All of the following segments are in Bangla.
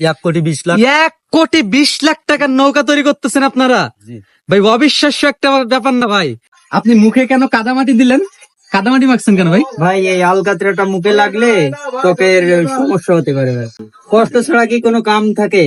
এক কোটি বিশ লাখ। এক কোটি বিশ লাখ টাকার নৌকা তৈরি করতেছেন আপনারা? ভাই অবিশ্বাস্য একটা ব্যাপার না ভাই। আপনি মুখে কেন কাদামাটি দিলেন? কাদামাটি মাখছেন কেন ভাই? ভাই এই আলকাতরাটা মুখে লাগলে ত্বকের সমস্যা হতে পারে কষ্ট ছাড়া কি কোনো কাম থাকে?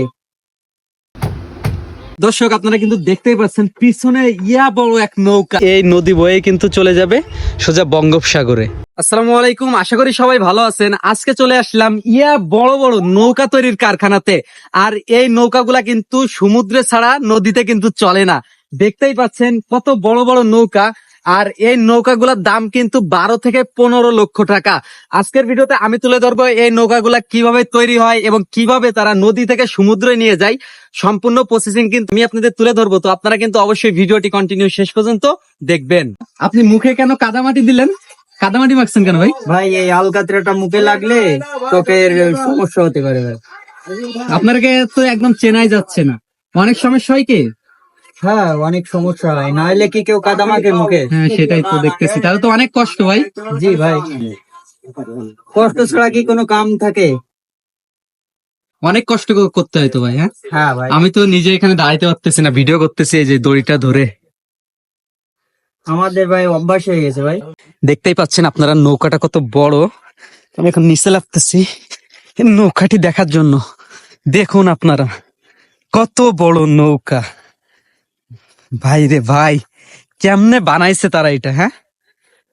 দর্শক আপনারা কিন্তু দেখতেই পাচ্ছেন পিছনে ইয়া বড় এক নৌকা। এই নদী বয়ে কিন্তু চলে যাবে সোজা বঙ্গোপসাগরে। আসসালামু আলাইকুম, আশা করি সবাই ভালো আছেন। আজকে চলে আসলাম ইয়া বড় বড় নৌকা তৈরির কারখানাতে। আর এই নৌকাগুলা কিন্তু সমুদ্রে ছাড়া নদীতে কিন্তু চলে না। দেখতেই পাচ্ছেন কত বড় বড় নৌকা। আর এই নৌকাগুলোর দাম কিন্তু বারো থেকে পনেরো লক্ষ টাকা। আজকের ভিডিওতে আমি তুলে ধরবো এই নৌকাগুলা কীভাবে তৈরি হয় এবং কীভাবে তারা নদী থেকে সমুদ্রে নিয়ে যায়। সম্পূর্ণ প্রসেসিং কিন্তু আমি আপনাদের তুলে ধরবো। তো আপনারা কিন্তু অবশ্যই ভিডিওটি কন্টিনিউ শেষ পর্যন্ত দেখবেন। আপনি মুখে কেন কাদামাটি দিলেন? কাদামাটি মাখছেন কেন ভাই? ভাই এই আলকাতরাটা মুখে লাগলে ত্বকের সমস্যা হতে পারে ভাই। আপনাকে তো একদম চেনাই যাচ্ছে না। অনেক সমস্যা হয় কি? হ্যাঁ অনেক সমস্যা হয়। নাহলে কি কেউ কাদামাকে মুখে হ্যাঁ সেটাই তো দেখতেছি। তাহলে তো অনেক কষ্ট ভাই। জি ভাই। কষ্ট ছাড়া কি কোনো কাম থাকে? অনেক কষ্ট করতে হয় তো ভাই হ্যাঁ? হ্যাঁ আমি তো নিজে এখানে দাঁড়াইতে পারতেছি না ভিডিও করতেছি এই যে দড়িটা ধরে। আমাদের ভাই অভ্যাস হয়ে গেছে ভাই। দেখতেই পাচ্ছেন আপনারা নৌকাটা কত বড়। আমি এখন নিচে লাগতেছি নৌকাটি দেখার জন্য। দেখুন আপনারা, কত বড় নৌকা। ভাই রে ভাই, কেমনে বানাইছে তারা এটা হ্যাঁ?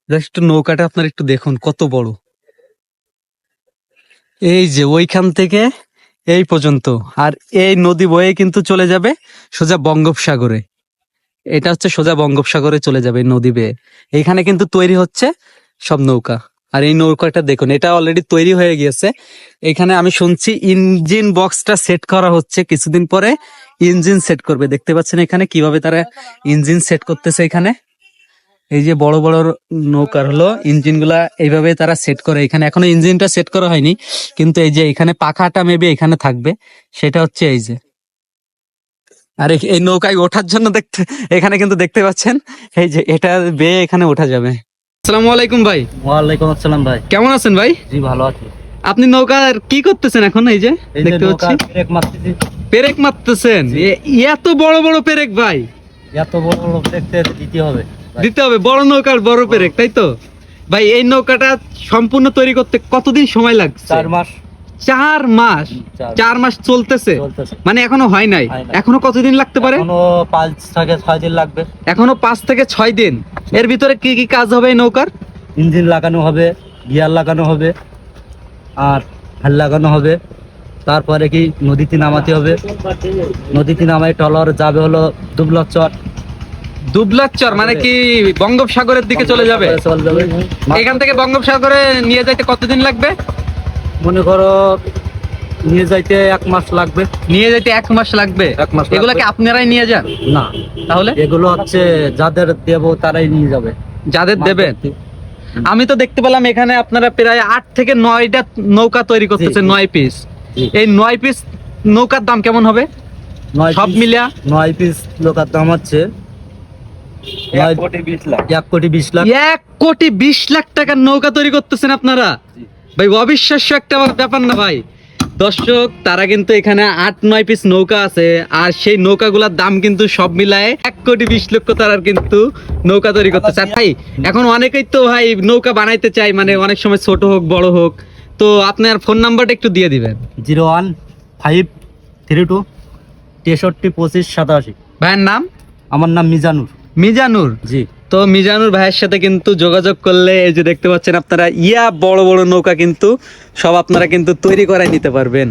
জাস্ট নৌকাটা আপনারা একটু দেখুন, কত বড়। এই যে ওইখান থেকে এই পর্যন্ত, আর এই নদী বয়ে কিন্তু চলে যাবে সোজা বঙ্গোপসাগরে। এটা হচ্ছে সোজা বঙ্গোপসাগরে চলে যাবে নদী বেয়ে। এইখানে কিন্তু তৈরি হচ্ছে সব নৌকা। আর এই নৌকাটা দেখুন, এটা অলরেডি তৈরি হয়ে গিয়েছে। এখানে আমি শুনছি ইঞ্জিন বক্সটা সেট করা হচ্ছে, কিছুদিন পরে ইঞ্জিন সেট করবে। দেখতে পাচ্ছেন এখানে কীভাবে তারা ইঞ্জিন সেট করতেছে এখানে? এই যে বড় বড় নৌকার হলো ইঞ্জিনগুলা এইভাবে তারা সেট করে। এখানে এখনও ইঞ্জিনটা সেট করা হয়নি, কিন্তু এই যে এখানে পাখাটা মেবি এখানে থাকবে। সেটা হচ্ছে এই যে। আর এই- নৌকায় ওঠার জন্য দেখতে এখানে কিন্তু দেখতে পাচ্ছেন এই যে এটা বেয়ে এখানে ওঠা যাবে। আসসালামু আলাইকুম ভাই। ওয়ালাইকুম আসসালাম ভাই। কেমন আছেন ভাই? জি ভালো আছি। আপনি নৌকার কি করতেছেন এখন এই যে? দেখতে পাচ্ছি। পেরেক মারতেছেন? এত বড় বড় পেরেক ভাই। এত বড় বড় দেখতে দিতে হবে। দিতে হবে বড় নৌকার বড়। পেরেক তাই তো? ভাই এই নৌকাটা সম্পূর্ণ তৈরি করতে কতদিন সময় লাগছে? চার মাস। চার মাস চার চার মাস চলতেছে। মানে এখনও হয় নাই। এখনও কতদিন লাগতে পারে? এখনও পাঁচ থেকে ছয় দিন লাগবে। এখনও পাঁচ থেকে ছয় দিন। এর ভিতরে কি কি কাজ হবে নৌকার? ইঞ্জিন লাগানো হবে গিয়ার লাগানো হবে আর হাল লাগানো হবে। তারপরে কি নদীতে নামাতে হবে। নদীতে নামাই টলর যাবে হলো দুবলচর। দুবলাচর মানে কি বঙ্গোপসাগরের দিকে চলে যাবে। এখান থেকে বঙ্গোপসাগরে নিয়ে যাইতে কতদিন লাগবে? মনে করো নিয়ে যাইতে এক মাস লাগবে। নিয়ে যেতে এক মাস লাগবে? এক মাস লাগবে। এগুলাকে আপনারাই নিয়ে যান? না। তাহলে? এগুলো হচ্ছে যাদের দেব তারাই নিয়ে যাবে। যাদের দেবেন? আমি তো দেখতে পেলাম এখানে আপনারা প্রায় আট থেকে নয়টা নৌকা তৈরি করতেছেন জি। নয় পিস। এই নয় পিস নৌকার দাম কেমন হবে? নয় সব মিলিয়া? নয় পিস নৌকার দাম হচ্ছে এক কোটি বিশ লাখ। এক কোটি বিশ লাখ। টাকার নৌকা তৈরি করতেছেন আপনারা। ভাই অবিশ্বাস্য একটা ব্যাপার না ভাই। দর্শক তারা কিন্তু এখানে আট নয় পিস নৌকা আছে আর সেই নৌকাগুলোর দাম কিন্তু সব মিলায় এক কোটি বিশ লক্ষ তারার কিন্তু নৌকা তৈরি করতে চায়। ভাই এখন অনেকেই তো ভাই নৌকা বানাইতে চাই মানে অনেক সময় ছোট হোক বড় হোক। তো আপনার ফোন নাম্বারটা একটু দিয়ে দিবেন। Zero one five three two তেষট্টি পঁচিশ সাতাশি। ভাইয়ের নাম? আমার নাম মিজানুর। মিজানুর? জি। তো মিজানুর ভাইয়ের সাথে কিন্তু যোগাযোগ করলে এই যে দেখতে পাচ্ছেন, আপনারা ইয়া বড় বড় নৌকা কিন্তু সব আপনারা কিন্তু তৈরি করাই নিতে পারবেন।